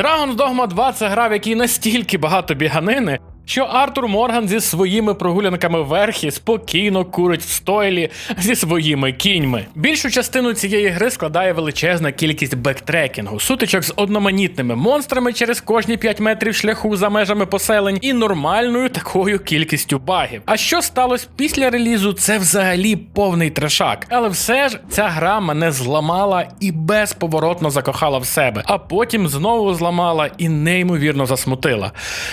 Dragon's Dogma 2 це гра, в якій настільки багато біганини, що Артур Морган зі своїми прогулянками верхи спокійно курить в стойлі зі своїми кіньми. Більшу частину цієї гри складає величезна кількість бектрекінгу, сутичок з одноманітними монстрами через кожні 5 метрів шляху за межами поселень і нормальною такою кількістю багів. А що сталося після релізу, це взагалі повний трешак. Але все ж ця гра мене зламала і безповоротно закохала в себе, а потім знову зламала і неймовірно засмутила.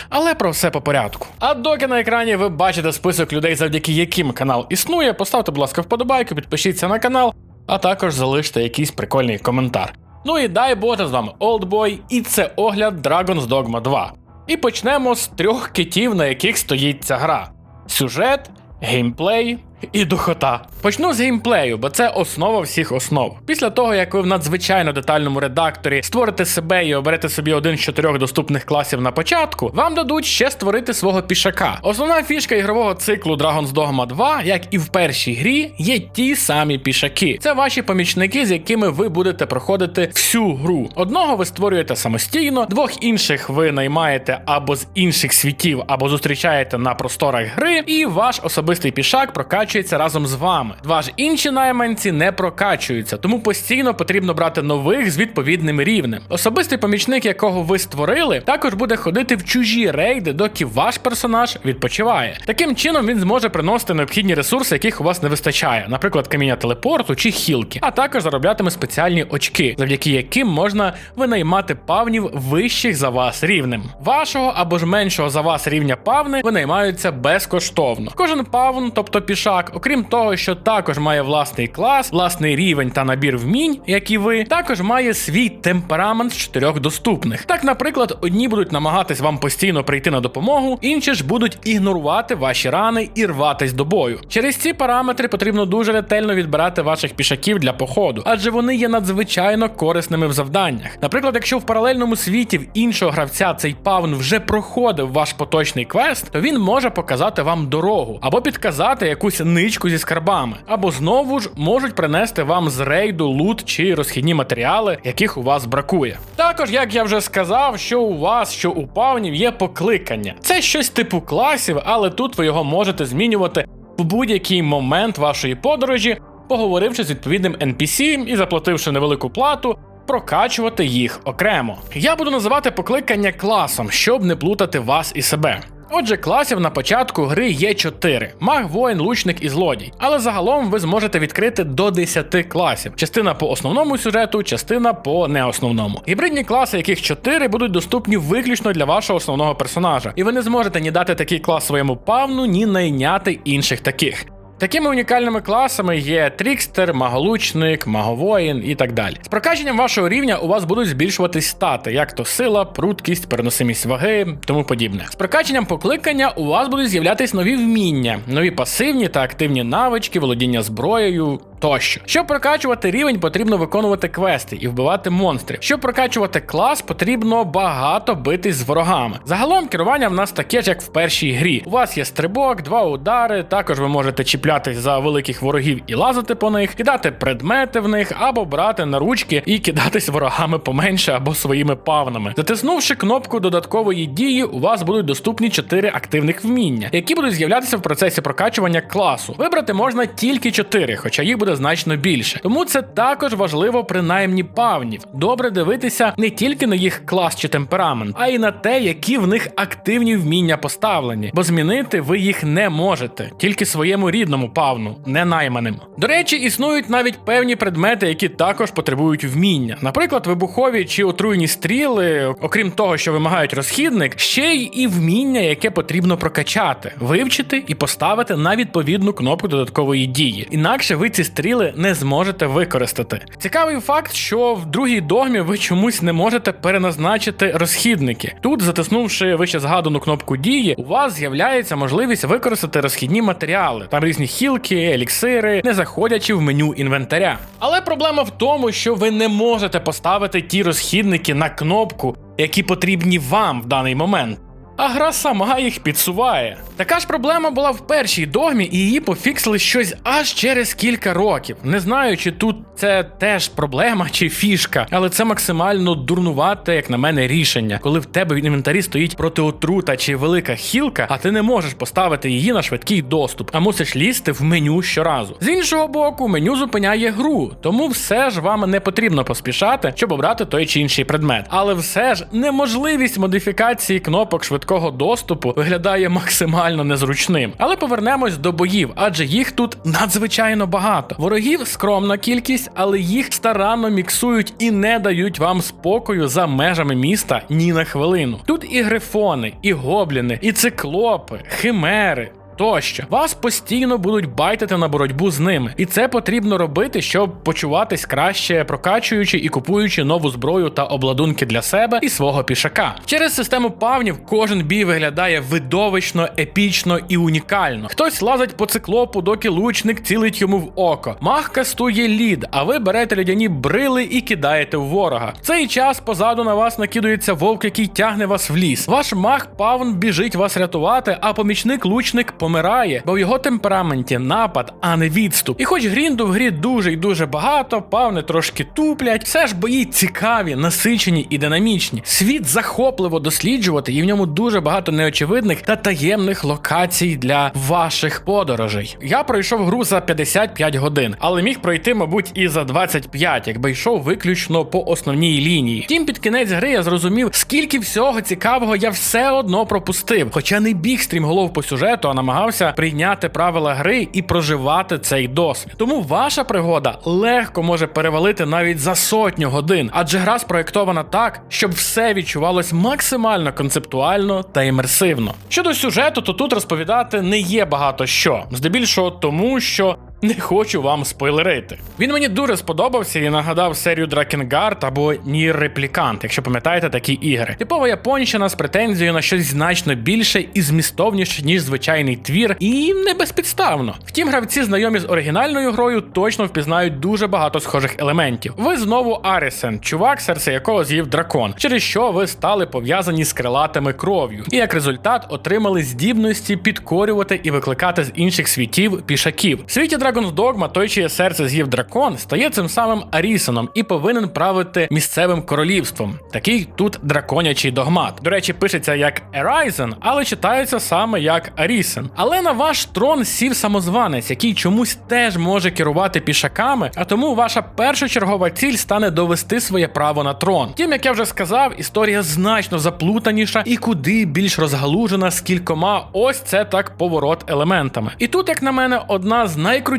Але про все по порядку. А доки на екрані ви бачите список людей, завдяки яким канал існує, поставте, будь ласка, вподобайку, підпишіться на канал, а також залиште якийсь прикольний коментар. Ну і дай Боже, з вами Oldboy, і це огляд Dragon's Dogma 2. І почнемо з трьох китів, на яких стоїть ця гра: сюжет, геймплей і духота. Почну з геймплею, бо це основа всіх основ. Після того, як ви в надзвичайно детальному редакторі створите себе і оберете собі один з чотирьох доступних класів на початку, вам дадуть ще створити свого пішака. Основна фішка ігрового циклу Dragon's Dogma 2, як і в першій грі, є ті самі пішаки. Це ваші помічники, з якими ви будете проходити всю гру. Одного ви створюєте самостійно, двох інших ви наймаєте або з інших світів, або зустрічаєте на просторах гри, і ваш особистий пішак прокачується разом з вами. Два ж інші найманці не прокачуються, тому постійно потрібно брати нових з відповідним рівнем. Особистий помічник, якого ви створили, також буде ходити в чужі рейди, доки ваш персонаж відпочиває. Таким чином він зможе приносити необхідні ресурси, яких у вас не вистачає, наприклад, каміння телепорту чи хілки, а також зароблятиме спеціальні очки, завдяки яким можна винаймати павнів вищих за вас рівнем. Вашого або ж меншого за вас рівня павни винаймаються безкоштовно. Кожен павн, тобто пішак, окрім того, що також має власний клас, власний рівень та набір вмінь, як і ви, також має свій темперамент з чотирьох доступних. Так, наприклад, одні будуть намагатись вам постійно прийти на допомогу, інші ж будуть ігнорувати ваші рани і рватись до бою. Через ці параметри потрібно дуже ретельно відбирати ваших пішаків для походу, адже вони є надзвичайно корисними в завданнях. Наприклад, якщо в паралельному світі в іншого гравця цей павн вже проходив ваш поточний квест, то він може показати вам дорогу або підказати якусь ничку зі скарбами, або знову ж можуть принести вам з рейду лут чи розхідні матеріали, яких у вас бракує. Також, як я вже сказав, що у вас, що у павнів є покликання. Це щось типу класів, але тут ви його можете змінювати в будь-який момент вашої подорожі, поговоривши з відповідним NPC і заплативши невелику плату. Прокачувати їх окремо. Я буду називати покликання класом, щоб не плутати вас і себе. Отже, класів на початку гри є 4: маг, воїн, лучник і злодій. Але загалом ви зможете відкрити до 10 класів. Частина по основному сюжету, частина по неосновному. Гібридні класи, яких 4, будуть доступні виключно для вашого основного персонажа, і ви не зможете ні дати такий клас своєму павну, ні найняти інших таких. Такими унікальними класами є Трікстер, Маголучник, Маговоїн і так далі. З прокаченням вашого рівня у вас будуть збільшуватись стати, як то сила, пруткість, переносимість ваги, тому подібне. З прокаченням покликання у вас будуть з'являтись нові вміння, нові пасивні та активні навички, володіння зброєю. Тощо, щоб прокачувати рівень, потрібно виконувати квести і вбивати монстрів. Щоб прокачувати клас, потрібно багато битись з ворогами. Загалом керування в нас таке ж, як в першій грі. У вас є стрибок, два удари. Також ви можете чіплятись за великих ворогів і лазити по них, кидати предмети в них, або брати на ручки і кидатись ворогами поменше або своїми павнами. Затиснувши кнопку додаткової дії, у вас будуть доступні 4 активних вміння, які будуть з'являтися в процесі прокачування класу. Вибрати можна тільки 4, хоча їх буде значно більше. Тому це також важливо при наймні павнів. Добре дивитися не тільки на їх клас чи темперамент, а й на те, які в них активні вміння поставлені, бо змінити ви їх не можете, тільки своєму рідному павну, не найманим. До речі, існують навіть певні предмети, які також потребують вміння. Наприклад, вибухові чи отруйні стріли, окрім того, що вимагають розхідник, ще й і вміння, яке потрібно прокачати, вивчити і поставити на відповідну кнопку додаткової дії. Інакше ви ці стріли не зможете використати. Цікавий факт, що в другій догмі ви чомусь не можете переназначити розхідники. Тут, затиснувши вище згадану кнопку дії, у вас з'являється можливість використати розхідні матеріали, там різні хілки, еліксири, не заходячи в меню інвентаря. Але проблема в тому, що ви не можете поставити ті розхідники на кнопку, які потрібні вам в даний момент. А гра сама їх підсуває. Така ж проблема була в першій догмі, і її пофіксили щось аж через кілька років. Не знаю, чи тут це теж проблема чи фішка, але це максимально дурнувате, як на мене, рішення, коли в тебе в інвентарі стоїть протиотрута чи велика хілка, а ти не можеш поставити її на швидкий доступ, а мусиш лізти в меню щоразу. З іншого боку, меню зупиняє гру, тому все ж вам не потрібно поспішати, щоб обрати той чи інший предмет. Але все ж неможливість модифікації кнопок швидкого доступу виглядає максимально незручним. Але повернемось до боїв, адже їх тут надзвичайно багато. Ворогів скромна кількість, але їх старанно міксують і не дають вам спокою за межами міста ні на хвилину. Тут і грифони, і гобліни, і циклопи, химери. Тощо вас постійно будуть байтити на боротьбу з ними, і це потрібно робити, щоб почуватись краще, прокачуючи і купуючи нову зброю та обладунки для себе і свого пішака. Через систему павнів кожен бій виглядає видовищно, епічно і унікально. Хтось лазить по циклопу, доки лучник цілить йому в око. Мах кастує лід, а ви берете льодяні брили і кидаєте в ворога. В цей час позаду на вас накидується вовк, який тягне вас в ліс. Ваш мах павн біжить вас рятувати, а помічник лучник помирає, бо в його темпераменті напад, а не відступ. І хоч грінду в грі дуже і дуже багато, павни трошки туплять, все ж бої цікаві, насичені і динамічні. Світ захопливо досліджувати, і в ньому дуже багато неочевидних та таємних локацій для ваших подорожей. Я пройшов гру за 55 годин, але міг пройти, мабуть, і за 25, якби йшов виключно по основній лінії. Втім, під кінець гри я зрозумів, скільки всього цікавого я все одно пропустив, хоча не біг стрімголов по сюжету, а намагався прийняти правила гри і проживати цей досвід. Тому ваша пригода легко може перевалити навіть за сотню годин, адже гра спроєктована так, щоб все відчувалось максимально концептуально та імерсивно. Щодо сюжету, то тут розповідати не є багато що, здебільшого тому, що. Не хочу вам спойлерити. Він мені дуже сподобався і нагадав серію Дракенгард або Нір Реплікант, якщо пам'ятаєте такі ігри. Типова японщина з претензією на щось значно більше і змістовніше, ніж звичайний твір, і не безпідставно. Втім, гравці, знайомі з оригінальною грою, точно впізнають дуже багато схожих елементів. Ви знову Арісен, чувак, серце якого з'їв дракон, через що ви стали пов'язані з крилатими кров'ю, і як результат отримали здібності підкорювати і викликати з інших світів пішаків. Світі Dragon's Dogma, той, чиє серце з'їв дракон, стає цим самим Арісоном і повинен правити місцевим королівством. Такий тут драконячий догмат. До речі, пишеться як Ерайзен, але читається саме як Арісен. Але на ваш трон сів самозванець, який чомусь теж може керувати пішаками, а тому ваша першочергова ціль стане довести своє право на трон. Тим, як я вже сказав, історія значно заплутаніша і куди більш розгалужена з кількома ось це так поворот елементами. І тут, як на мене, одна з найкрутіших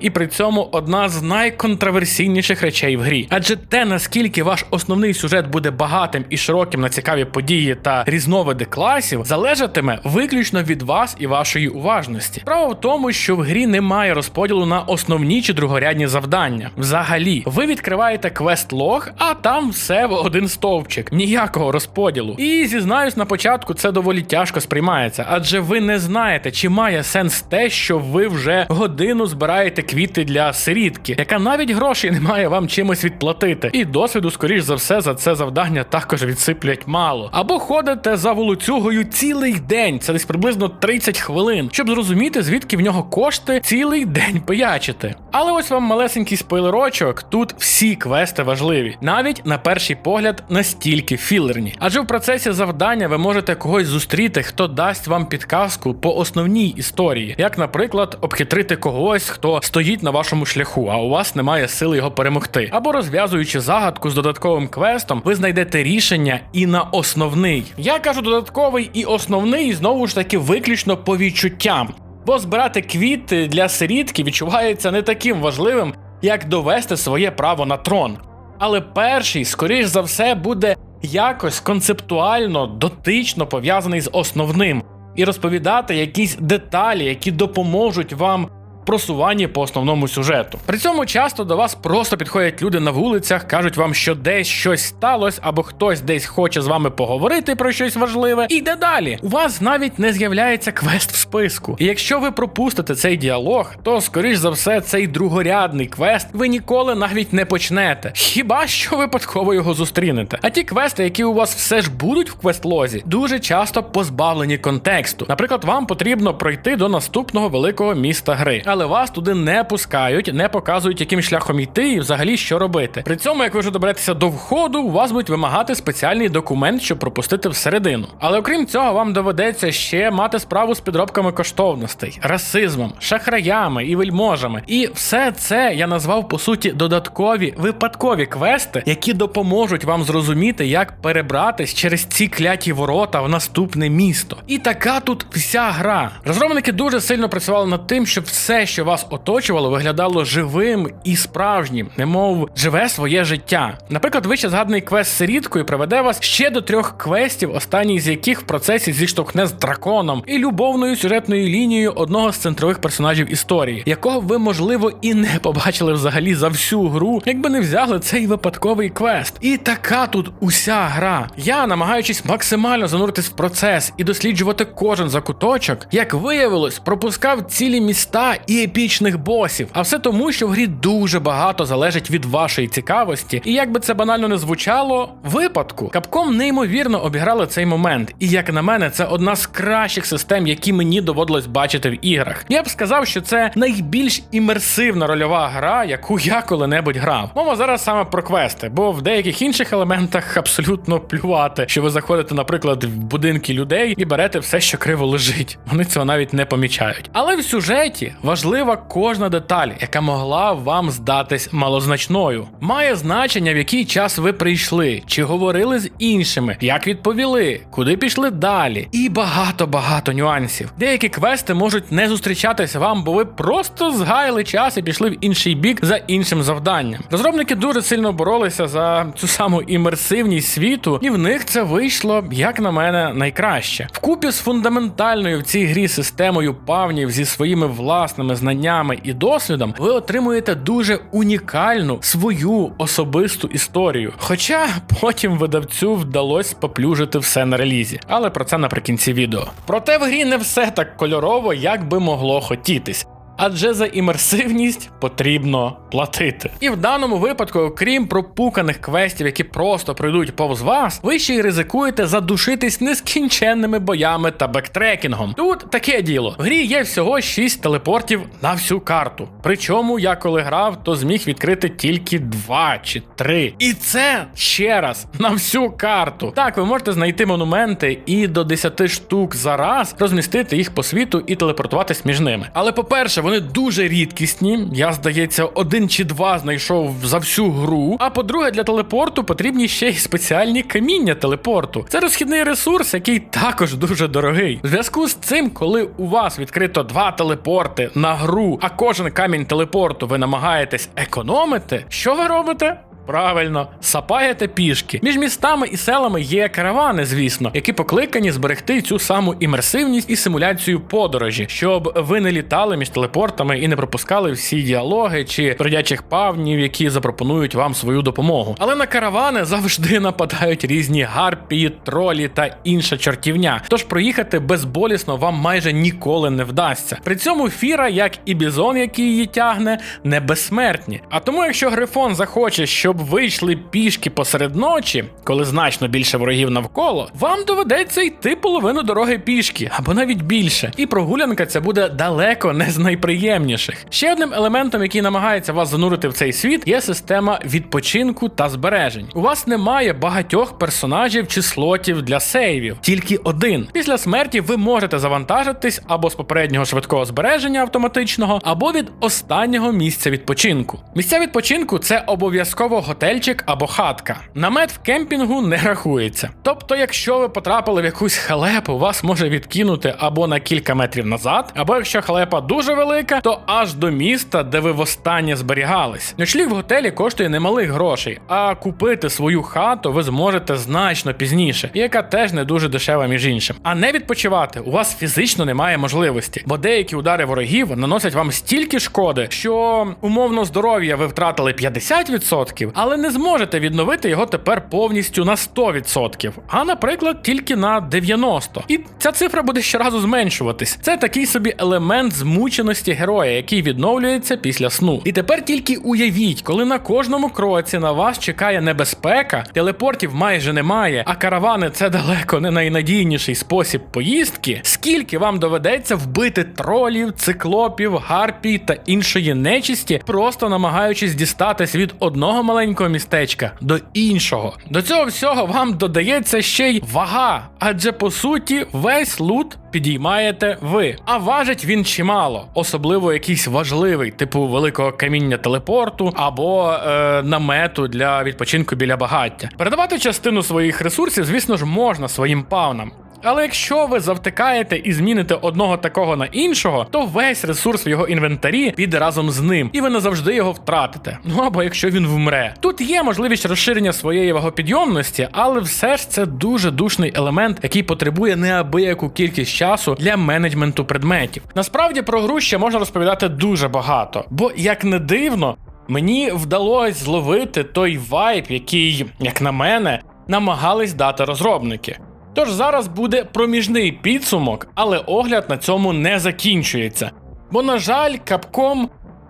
і при цьому одна з найконтроверсійніших речей в грі. Адже те, наскільки ваш основний сюжет буде багатим і широким на цікаві події та різновиди класів, залежатиме виключно від вас і вашої уважності. Справа в тому, що в грі немає розподілу на основні чи другорядні завдання. Взагалі, ви відкриваєте квест-лог, а там все в один стовпчик, ніякого розподілу. І зізнаюсь, на початку це доволі тяжко сприймається, адже ви не знаєте, чи має сенс те, що ви вже годину збираєте квіти для сирітки, яка навіть грошей не має вам чимось відплатити. І досвіду, скоріш за все, за це завдання також відсиплять мало. Або ходите за волоцюгою цілий день, це десь приблизно 30 хвилин, щоб зрозуміти, звідки в нього кошти цілий день пиячити. Але ось вам малесенький спойлерочок, тут всі квести важливі, навіть на перший погляд настільки філерні. Адже в процесі завдання ви можете когось зустріти, хто дасть вам підказку по основній історії, як, наприклад, обхитрити когось, хто стоїть на вашому шляху, а у вас немає сили його перемогти. Або розв'язуючи загадку з додатковим квестом, ви знайдете рішення і на основний. Я кажу додатковий і основний знову ж таки виключно по відчуттям. Бо збирати квіти для сирітки відчувається не таким важливим, як довести своє право на трон. Але перший, скоріш за все, буде якось концептуально, дотично пов'язаний з основним, і розповідати якісь деталі, які допоможуть вам просуванні по основному сюжету. При цьому часто до вас просто підходять люди на вулицях, кажуть вам, що десь щось сталося, або хтось десь хоче з вами поговорити про щось важливе, і йде далі. У вас навіть не з'являється квест в списку. І якщо ви пропустите цей діалог, то скоріш за все цей другорядний квест ви ніколи навіть не почнете. Хіба що випадково його зустрінете? А ті квести, які у вас все ж будуть в квестлозі, дуже часто позбавлені контексту. Наприклад, вам потрібно пройти до наступного великого міста гри, але вас туди не пускають, не показують, яким шляхом йти і взагалі що робити. При цьому, як ви вже доберетеся до входу, у вас будуть вимагати спеціальний документ, щоб пропустити всередину. Але окрім цього, вам доведеться ще мати справу з підробками коштовностей, расизмом, шахраями і вельможами. І все це я назвав по суті додаткові випадкові квести, які допоможуть вам зрозуміти, як перебратись через ці кляті ворота в наступне місто. І така тут вся гра. Розробники дуже сильно працювали над тим, щоб все, що вас оточувало, виглядало живим і справжнім, немов живе своє життя. Наприклад, вище згаданий квест сиріткою приведе вас ще до трьох квестів, останній з яких в процесі зіштовхне з драконом і любовною сюжетною лінією одного з центрових персонажів історії, якого ви, можливо, і не побачили взагалі за всю гру, якби не взяли цей випадковий квест. І така тут уся гра. Я, намагаючись максимально зануритись в процес і досліджувати кожен закуточок, як виявилось, пропускав цілі міста і епічних босів. А все тому, що в грі дуже багато залежить від вашої цікавості, і як би це банально не звучало, випадку. Капком неймовірно обіграли цей момент. І як на мене, це одна з кращих систем, які мені доводилось бачити в іграх. Я б сказав, що це найбільш імерсивна рольова гра, яку я коли-небудь грав. Мова зараз саме про квести, бо в деяких інших елементах абсолютно плювати, що ви заходите, наприклад, в будинки людей і берете все, що криво лежить. Вони цього навіть не помічають. Але в сюжеті важлива кожна деталь, яка могла вам здатись малозначною. Має значення, в який час ви прийшли, чи говорили з іншими, як відповіли, куди пішли далі, і багато-багато нюансів. Деякі квести можуть не зустрічатися вам, бо ви просто згаяли час і пішли в інший бік за іншим завданням. Розробники дуже сильно боролися за цю саму імерсивність світу, і в них це вийшло, як на мене, найкраще. Вкупі з фундаментальною в цій грі системою павнів зі своїми власними знаннями і досвідом, ви отримуєте дуже унікальну свою особисту історію. Хоча потім видавцю вдалося поплюжити все на релізі, але про це наприкінці відео. Проте в грі не все так кольорово, як би могло хотітись. Адже за імерсивність потрібно платити. І в даному випадку, окрім пропуканих квестів, які просто пройдуть повз вас, ви ще й ризикуєте задушитись нескінченними боями та бектрекінгом. Тут таке діло: в грі є всього 6 телепортів на всю карту. Причому я коли грав, то зміг відкрити тільки 2 чи 3. І це ще раз на всю карту. Так, ви можете знайти монументи і до 10 штук за раз розмістити їх по світу і телепортуватись між ними. Але по-перше, вони дуже рідкісні. Я, здається, один чи два знайшов за всю гру. А по-друге, для телепорту потрібні ще й спеціальні каміння телепорту. Це розхідний ресурс, який також дуже дорогий. В зв'язку з цим, коли у вас відкрито два телепорти на гру, а кожен камінь телепорту ви намагаєтесь економити, що ви робите? Правильно, сапаєте пішки. Між містами і селами є каравани, звісно, які покликані зберегти цю саму імерсивність і симуляцію подорожі, щоб ви не літали між телепортами і не пропускали всі діалоги чи бродячих павнів, які запропонують вам свою допомогу. Але на каравани завжди нападають різні гарпії, тролі та інша чортівня. Тож проїхати безболісно вам майже ніколи не вдасться. При цьому фіра, як і бізон, який її тягне, не безсмертні. А тому, якщо грифон захоче, щоб вийшли пішки посеред ночі, коли значно більше ворогів навколо, вам доведеться йти половину дороги пішки, або навіть більше. І прогулянка ця буде далеко не з найприємніших. Ще одним елементом, який намагається вас занурити в цей світ, є система відпочинку та збережень. У вас немає багатьох персонажів чи слотів для сейвів, тільки один. Після смерті ви можете завантажитись або з попереднього швидкого збереження автоматичного, або від останнього місця відпочинку. Місця відпочинку це обов'язково готельчик або хатка. Намет в кемпінгу не рахується. Тобто, якщо ви потрапили в якусь халепу, вас може відкинути або на кілька метрів назад, або якщо халепа дуже велика, то аж до міста, де ви востаннє зберігались. Ночліг в готелі коштує немалих грошей, а купити свою хату ви зможете значно пізніше, яка теж не дуже дешева між іншим. А не відпочивати у вас фізично немає можливості, бо деякі удари ворогів наносять вам стільки шкоди, що умовно здоров'я ви втратили 50%, але не зможете відновити його тепер повністю на 100%, а наприклад, тільки на 90%. І ця цифра буде щоразу зменшуватись. Це такий собі елемент змученості героя, який відновлюється після сну. І тепер тільки уявіть, коли на кожному кроці на вас чекає небезпека, телепортів майже немає, а каравани це далеко не найнадійніший спосіб поїздки. Скільки вам доведеться вбити тролів, циклопів, гарпій та іншої нечисті, просто намагаючись дістатись від одного маленького містечка до іншого. До цього всього вам додається ще й вага, адже по суті весь лут підіймаєте ви. А важить він чимало, особливо якийсь важливий, типу великого каміння телепорту або е, намету для відпочинку біля багаття. Передавати частину своїх ресурсів, звісно ж, можна своїм паунам. Але якщо ви завтикаєте і зміните одного такого на іншого, то весь ресурс в його інвентарі піде разом з ним, і ви назавжди його втратите. Ну або якщо він вмре. Тут є можливість розширення своєї вагопідйомності, але все ж це дуже душний елемент, який потребує неабияку кількість часу для менеджменту предметів. Насправді про гру ще можна розповідати дуже багато, бо як не дивно. Мені вдалося зловити той вайб, який, як на мене, намагались дати розробники. Тож зараз буде проміжний підсумок, але огляд на цьому не закінчується. Бо, на жаль, Capcom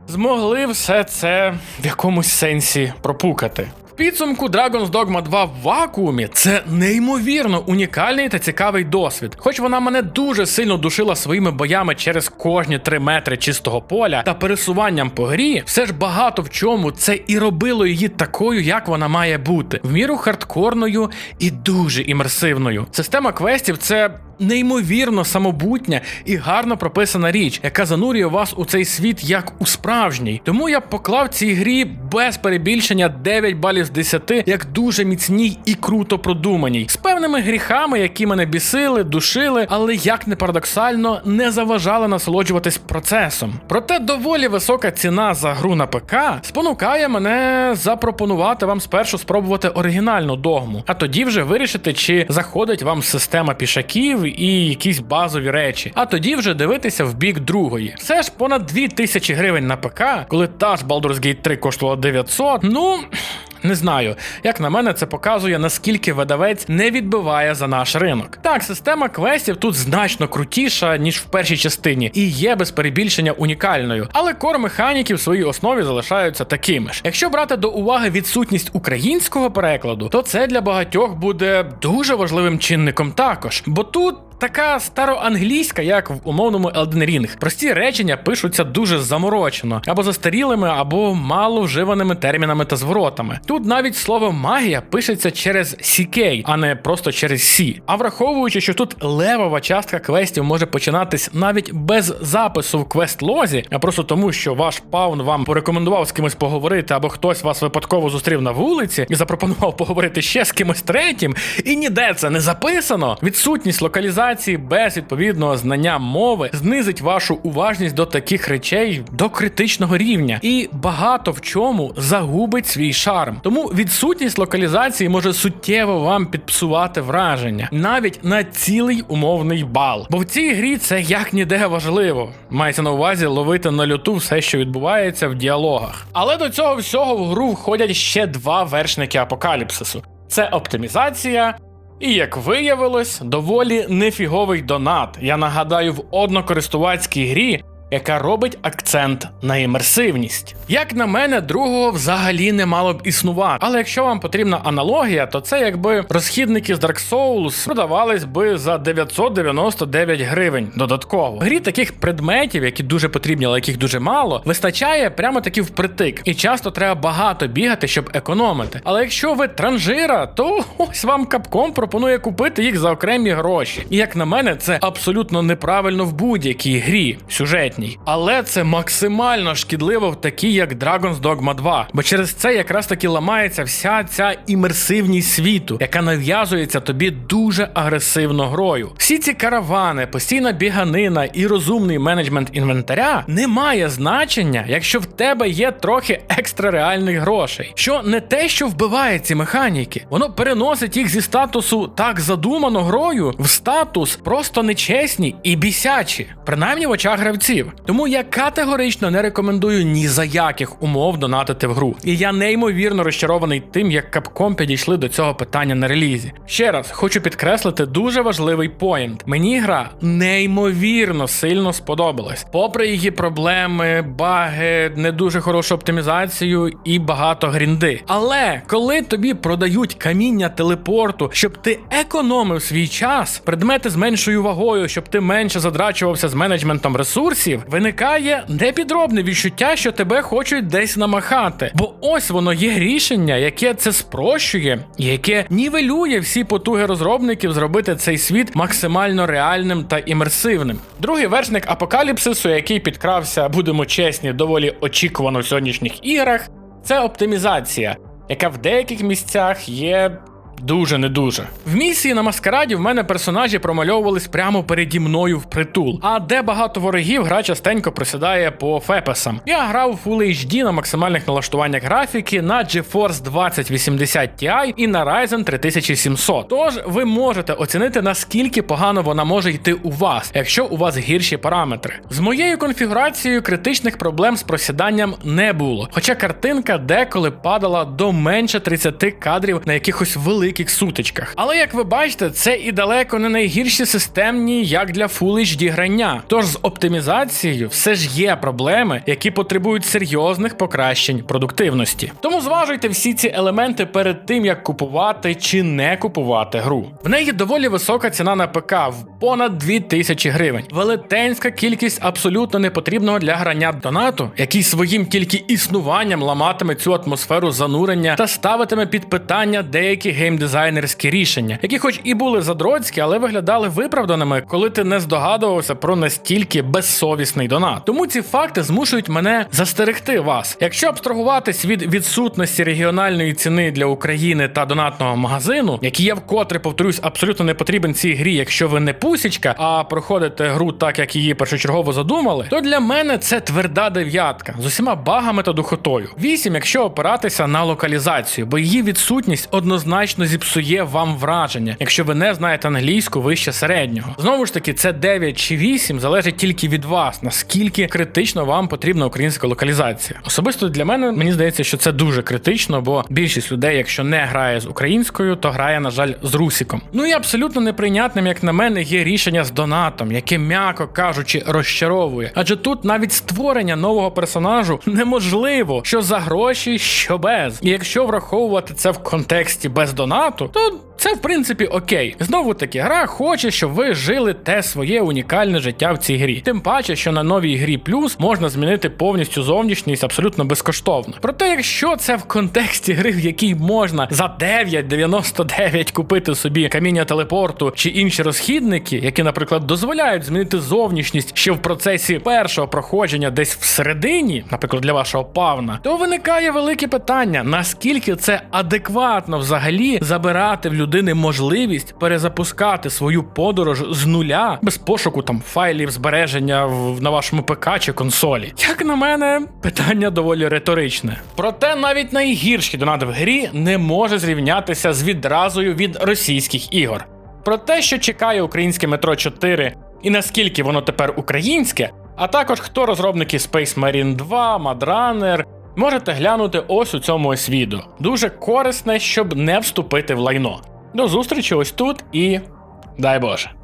змогли все це в якомусь сенсі пропукати. Підсумку Dragon's Dogma 2 в вакуумі це неймовірно унікальний та цікавий досвід. Хоч вона мене дуже сильно душила своїми боями через кожні 3 метри чистого поля та пересуванням по грі, все ж багато в чому це і робило її такою, як вона має бути, в міру хардкорною і дуже імерсивною. Система квестів це неймовірно самобутня і гарно прописана річ, яка занурює вас у цей світ як у справжній. Тому я поклав цій грі без перебільшення 9 балів з 10, як дуже міцній і круто продуманій, з певними гріхами, які мене бісили, душили, але як не парадоксально, не заважали насолоджуватись процесом. Проте доволі висока ціна за гру на ПК спонукає мене запропонувати вам спершу спробувати оригінальну догму, а тоді вже вирішити, чи заходить вам система пішаків і якісь базові речі. А тоді вже дивитися в бік другої. Все ж понад 2000 гривень на ПК, коли та ж Baldur's Gate 3 коштувала 900, ну. Не знаю, як на мене, це показує наскільки видавець не відбиває за наш ринок. Так, система квестів тут значно крутіша ніж в першій частині, і є без перебільшення унікальною. Але кор механіки в своїй основі залишаються такими ж. Якщо брати до уваги відсутність українського перекладу, то це для багатьох буде дуже важливим чинником також, бо тут. Така староанглійська, як в умовному Elden Ring. Прості речення пишуться дуже заморочено, або застарілими, або мало вживаними термінами та зворотами. Тут навіть слово магія пишеться через CK, а не просто через C. А враховуючи, що тут левова частка квестів може починатись навіть без запису в квест-лозі, а просто тому, що ваш паун вам порекомендував з кимось поговорити, або хтось вас випадково зустрів на вулиці і запропонував поговорити ще з кимось третім, і ніде це не записано. Відсутність локалізації без відповідного знання мови знизить вашу уважність до таких речей до критичного рівня, і багато в чому загубить свій шарм. Тому відсутність локалізації може суттєво вам підпсувати враження, навіть на цілий умовний бал. Бо в цій грі це як ніде важливо. Мається на увазі ловити на люту все, що відбувається в діалогах. Але до цього всього в гру входять ще два вершники апокаліпсису: це оптимізація. І як виявилось, доволі нефіговий донат. Я нагадаю, в однокористувацькій грі, яка робить акцент на імерсивність. Як на мене, другого взагалі не мало б існувати. Але якщо вам потрібна аналогія, то це якби розхідники з Dark Souls продавались би за 999 гривень додатково. В грі таких предметів, які дуже потрібні, але яких дуже мало, вистачає прямо таки впритик. І часто треба багато бігати, щоб економити. Але якщо ви транжира, то ось вам капком пропонує купити їх за окремі гроші. І як на мене, це абсолютно неправильно в будь-якій грі сюжетній. Поверхній. Але це максимально шкідливо в такій, як Dragon's Dogma 2. Бо через це якраз таки ламається вся ця імерсивність світу, яка нав'язується тобі дуже агресивно грою. Всі ці каравани, постійна біганина і розумний менеджмент інвентаря не має значення, якщо в тебе є трохи екстра реальних грошей. Що не те, що вбиває ці механіки, воно переносить їх зі статусу так задумано грою в статус просто нечесні і бісячі, принаймні в очах гравців. Тому я категорично не рекомендую ні за яких умов донатити в гру. І я неймовірно розчарований тим, як Capcom підійшли до цього питання на релізі. Ще раз хочу підкреслити дуже важливий поінт. Мені гра неймовірно сильно сподобалась. Попри її проблеми, баги, не дуже хорошу оптимізацію і багато грінди. Але коли тобі продають каміння телепорту, щоб ти економив свій час, предмети з меншою вагою, щоб ти менше задрачувався з менеджментом ресурсів, виникає непідробне відчуття, що тебе хочуть десь намахати. Бо ось воно є рішення, яке це спрощує, яке нівелює всі потуги розробників зробити цей світ максимально реальним та імерсивним. Другий вершник апокаліпсису, який підкрався, будемо чесні, доволі очікувано в сьогоднішніх іграх, це оптимізація, яка в деяких місцях є. Дуже не дуже. В місії на маскараді в мене персонажі промальовувались прямо переді мною в притул. А де багато ворогів, гра частенько просідає по фепесам. Я грав у Full HD на максимальних налаштуваннях графіки на GeForce 2080 Ti і на Ryzen 3700. Тож ви можете оцінити наскільки погано вона може йти у вас, якщо у вас гірші параметри. З моєю конфігурацією критичних проблем з просіданням не було. Хоча картинка деколи падала до менше 30 кадрів на якихось великих сутичках. Але як ви бачите, це і далеко не найгірші системні, як для Full HD грання. Тож з оптимізацією все ж є проблеми, які потребують серйозних покращень продуктивності. Тому зважуйте всі ці елементи перед тим, як купувати чи не купувати гру. В неї доволі висока ціна на ПК в понад 2000 гривень. Велетенська кількість абсолютно непотрібного для грання донату, який своїм тільки існуванням ламатиме цю атмосферу занурення та ставитиме під питання деякі геймдизайнерські рішення, які, хоч і були задроцькі, але виглядали виправданими, коли ти не здогадувався про настільки безсовісний донат. Тому ці факти змушують мене застерегти вас. Якщо абстрагуватись від відсутності регіональної ціни для України та донатного магазину, який я вкотре повторюсь, абсолютно не потрібен цій грі, якщо ви не пусічка, а проходите гру так, як її першочергово задумали, то для мене це тверда дев'ятка з усіма багами та духотою. Вісім, якщо опиратися на локалізацію, бо її відсутність однозначно зіпсує вам враження, якщо ви не знаєте англійську вище середнього. Знову ж таки, це 9 чи 8 залежить тільки від вас, наскільки критично вам потрібна українська локалізація. Особисто для мене мені здається, що це дуже критично, бо більшість людей, якщо не грає з українською, то грає, на жаль, з русіком. Ну і абсолютно неприйнятним, як на мене, є рішення з донатом, яке, м'яко кажучи, розчаровує. Адже тут навіть створення нового персонажу неможливо, що за гроші, що без. І якщо враховувати це в контексті без донату, то це в принципі окей. Знову таки, гра хоче, щоб ви жили те своє унікальне життя в цій грі. Тим паче, що на новій грі плюс можна змінити повністю зовнішність абсолютно безкоштовно. Проте, якщо це в контексті гри, в якій можна за 9,99 купити собі каміння телепорту чи інші розхідники, які, наприклад, дозволяють змінити зовнішність ще в процесі першого проходження десь всередині, наприклад, для вашого павна, то виникає велике питання: наскільки це адекватно взагалі забирати в людини можливість перезапускати свою подорож з нуля без пошуку там файлів збереження в, на вашому ПК чи консолі. Як на мене, питання доволі риторичне. Проте навіть найгірший донат в грі не може зрівнятися з відразою від російських ігор. Про те, що чекає українське метро 4 і наскільки воно тепер українське, а також хто розробники Space Marine 2, Madraner, можете глянути ось у цьому ось відео. Дуже корисне, щоб не вступити в лайно. До зустрічі ось тут і дай Боже.